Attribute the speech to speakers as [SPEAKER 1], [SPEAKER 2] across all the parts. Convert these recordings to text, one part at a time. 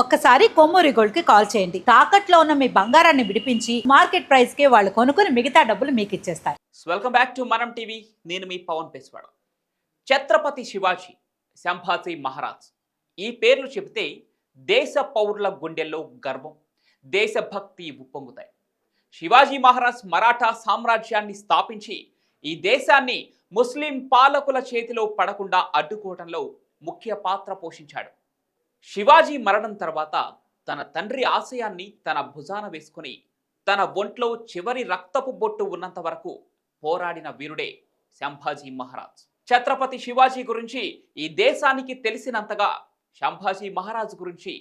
[SPEAKER 1] ఒక్కసారి కొమ్మూరి గోల్డ్కి కాల్ చేయండి. తాకట్లో ఉన్న మీ బంగారాన్ని విడిపించి మార్కెట్ ప్రైస్కి వాళ్ళు కొనుక్కుని మిగతా డబ్బులు మీకు ఇచ్చేస్తారు.
[SPEAKER 2] వెల్కమ్ బ్యాక్ టు మనం టీవీ నేను మీ పవన్ పేస్వాడ. ఛత్రపతి శివాజీ సంభాజీ మహారాజ్. ఈ పేర్లు చెబితే దేశ పౌరుల గుండెల్లో గర్వం దేశభక్తి ఉప్పొంగుతాయి. శివాజీ మహారాజ్ మరాఠా సామ్రాజ్యాన్ని స్థాపించి ఈ దేశాన్ని ముస్లిం పాలకుల చేతిలో పడకుండా అడ్డుకోవడంలో ముఖ్య పాత్ర పోషించాడు. శివాజీ మరణం తర్వాత తన తండ్రి ఆశయాన్ని తన భుజాన వేసుకుని తన ఒంట్లో చివరి రక్తపు బొట్టు ఉన్నంత వరకు పోరాడిన వీరుడే శంభాజీ మహారాజ్. ఛత్రపతి శివాజీ గురించి ఈ దేశానికి తెలిసినంతగా శంభాజీ మహారాజ్ గురించి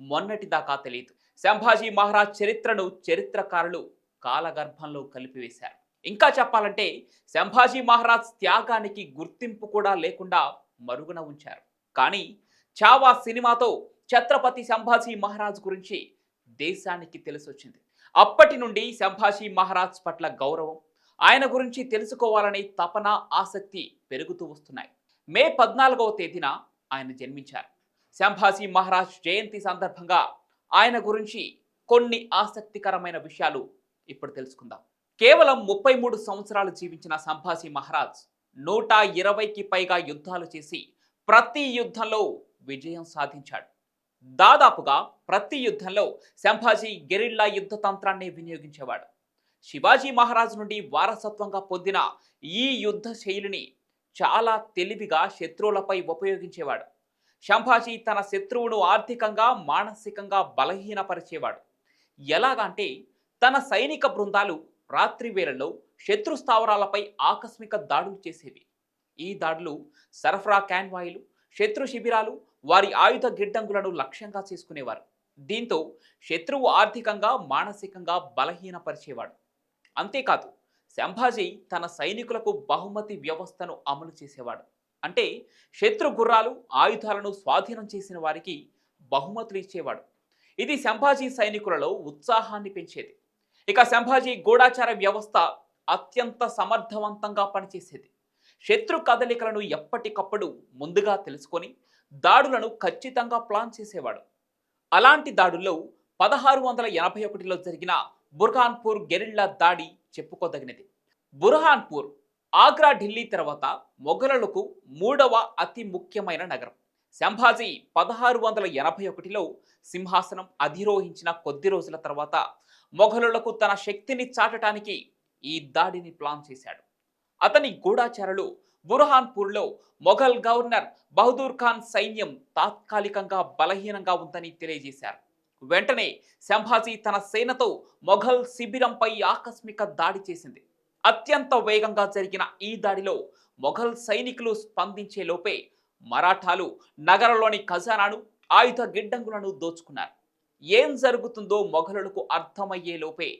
[SPEAKER 2] మొన్నటిదాకా తెలియదు. శంభాజీ మహారాజ్ చరిత్రను చరిత్రకారులు కాలగర్భంలో కలిపివేశారు. ఇంకా చెప్పాలంటే శంభాజీ మహారాజ్ త్యాగానికి గుర్తింపు కూడా లేకుండా మరుగున ఉంచారు. కానీ చావా సినిమాతో ఛత్రపతి సంభాజీ మహారాజ్ గురించి దేశానికి తెలిసొచ్చింది. అప్పటి నుండి సంభాజీ మహారాజ్ పట్ల గౌరవం ఆయన గురించి తెలుసుకోవాలనే తపన ఆసక్తి పెరుగుతూ వస్తున్నాయి. మే పద్నాలుగవ తేదీన ఆయన జన్మించారు. సంభాజీ మహారాజ్ జయంతి సందర్భంగా ఆయన గురించి కొన్ని ఆసక్తికరమైన విషయాలు ఇప్పుడు తెలుసుకుందాం. కేవలం ముప్పై మూడు సంవత్సరాలు జీవించిన సంభాజీ మహారాజ్ నూట ఇరవైకి పైగా యుద్ధాలు చేసి ప్రతి యుద్ధంలో విజయం సాధించాడు. దాదాపుగా ప్రతి యుద్ధంలో సంభాజీ గెరిల్లా యుద్ధ తంత్రాన్ని వినియోగించేవాడు. శివాజీ మహారాజు నుండి వారసత్వంగా పొందిన ఈ యుద్ధ శైలిని చాలా తెలివిగా శత్రువులపై ఉపయోగించేవాడు. శంభాజీ తన శత్రువును ఆర్థికంగా మానసికంగా బలహీనపరిచేవాడు. ఎలాగంటే తన సైనిక బృందాలు రాత్రి వేళల్లో శత్రు స్థావరాలపై ఆకస్మిక దాడులు చేసేవి. ఈ దాడులు సరఫరా క్యాన్వాయిలు శత్రు శిబిరాలు వారి ఆయుధ గిడ్డంగులను లక్ష్యంగా చేసుకునేవారు. దీంతో శత్రువు ఆర్థికంగా మానసికంగా బలహీనపరిచేవాడు. అంతేకాదు సంభాజీ తన సైనికులకు బహుమతి వ్యవస్థను అమలు చేసేవాడు. అంటే శత్రు గుర్రాలు ఆయుధాలను స్వాధీనం చేసిన వారికి బహుమతులు ఇచ్చేవాడు. ఇది సంభాజీ సైనికులలో ఉత్సాహాన్ని పెంచేది. ఇక సంభాజీ గూఢాచార వ్యవస్థ అత్యంత సమర్థవంతంగా పనిచేసేది. శత్రు కదలికలను ఎప్పటికప్పుడు ముందుగా తెలుసుకొని దాడులను ఖచ్చితంగా ప్లాన్ చేసేవాడు. అలాంటి దాడుల్లో పదహారు వందల ఎనభై ఒకటిలో జరిగిన బుర్హాన్పూర్ గెరిల్లా దాడి చెప్పుకోదగినది. బుర్హాన్పూర్ ఆగ్రా ఢిల్లీ తర్వాత మొఘలులకు మూడవ అతి ముఖ్యమైన నగరం. సంభాజీ పదహారు వందల ఎనభై ఒకటిలో సింహాసనం అధిరోహించిన కొద్ది రోజుల తర్వాత మొఘలులకు తన శక్తిని చాటటానికి ఈ దాడిని ప్లాన్ చేశాడు. అతని గూఢాచారులు బుర్హాన్పూర్లో మొఘల్ గవర్నర్ బహదూర్ ఖాన్ సైన్యం తాత్కాలికంగా బలహీనంగా ఉందని తెలియజేశారు. వెంటనే సంభాజీ తన సేనతో మొఘల్ శిబిరంపై ఆకస్మిక దాడి చేసింది. అత్యంత వేగంగా జరిగిన ఈ దాడిలో మొఘల్ సైనికులు స్పందించే లోపే మరాఠాలు నగరంలోని ఖజానాను ఆయుధ గిడ్డంగులను దోచుకున్నారు. ఏం జరుగుతుందో మొఘలులకు అర్థమయ్యే లోపే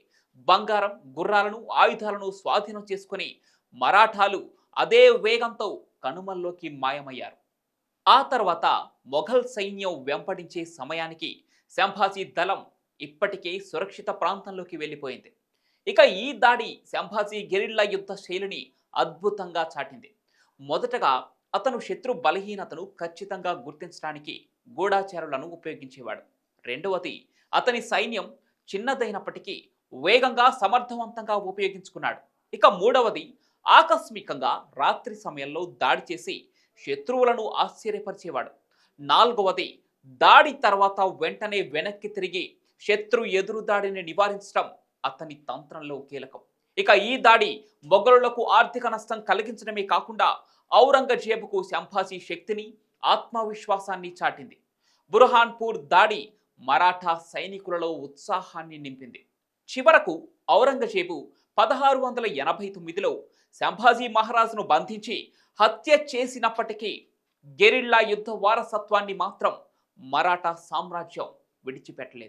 [SPEAKER 2] బంగారం గుర్రాలను ఆయుధాలను స్వాధీనం చేసుకుని మరాఠాలు అదే వేగంతో కనుమల్లోకి మాయమయ్యారు. ఆ తర్వాత మొఘల్ సైన్యం వెంపడించే సమయానికి సంభాజీ దళం ఇప్పటికే సురక్షిత ప్రాంతంలోకి వెళ్ళిపోయింది. ఇక ఈ దాడి సంభాజీ గెరిల్లా యుద్ధ శైలిని అద్భుతంగా చాటింది. మొదటగా అతను శత్రు బలహీనతను ఖచ్చితంగా గుర్తించడానికి గూఢాచారులను ఉపయోగించేవాడు. రెండవది అతని సైన్యం చిన్నదైనప్పటికీ వేగంగా సమర్థవంతంగా ఉపయోగించుకున్నాడు. ఇక మూడవది ఆకస్మికంగా రాత్రి సమయంలో దాడి చేసి శత్రువులను ఆశ్చర్యపరిచేవాడు. నాలుగవది దాడి తర్వాత వెంటనే వెనక్కి తిరిగి శత్రు ఎదురు దాడిని నివారించడం అతని తంత్రంలో కీలకం. ఇక ఈ దాడి మొఘలులకు ఆర్థిక నష్టం కలిగించడమే కాకుండా ఔరంగజేబుకు సంభాజీ శక్తిని ఆత్మవిశ్వాసాన్ని చాటింది. బుర్హాన్పూర్ దాడి మరాఠా సైనికులలో ఉత్సాహాన్ని నింపింది. చివరకు ఔరంగజేబు పదహారు వందల ఎనభై తొమ్మిదిలో సంభాజీ మహారాజును బంధించి హత్య చేసినప్పటికీ గెరిల్లా యుద్ధ వారసత్వాన్ని మాత్రం మరాఠా సామ్రాజ్యం విడిచిపెట్టలేదు.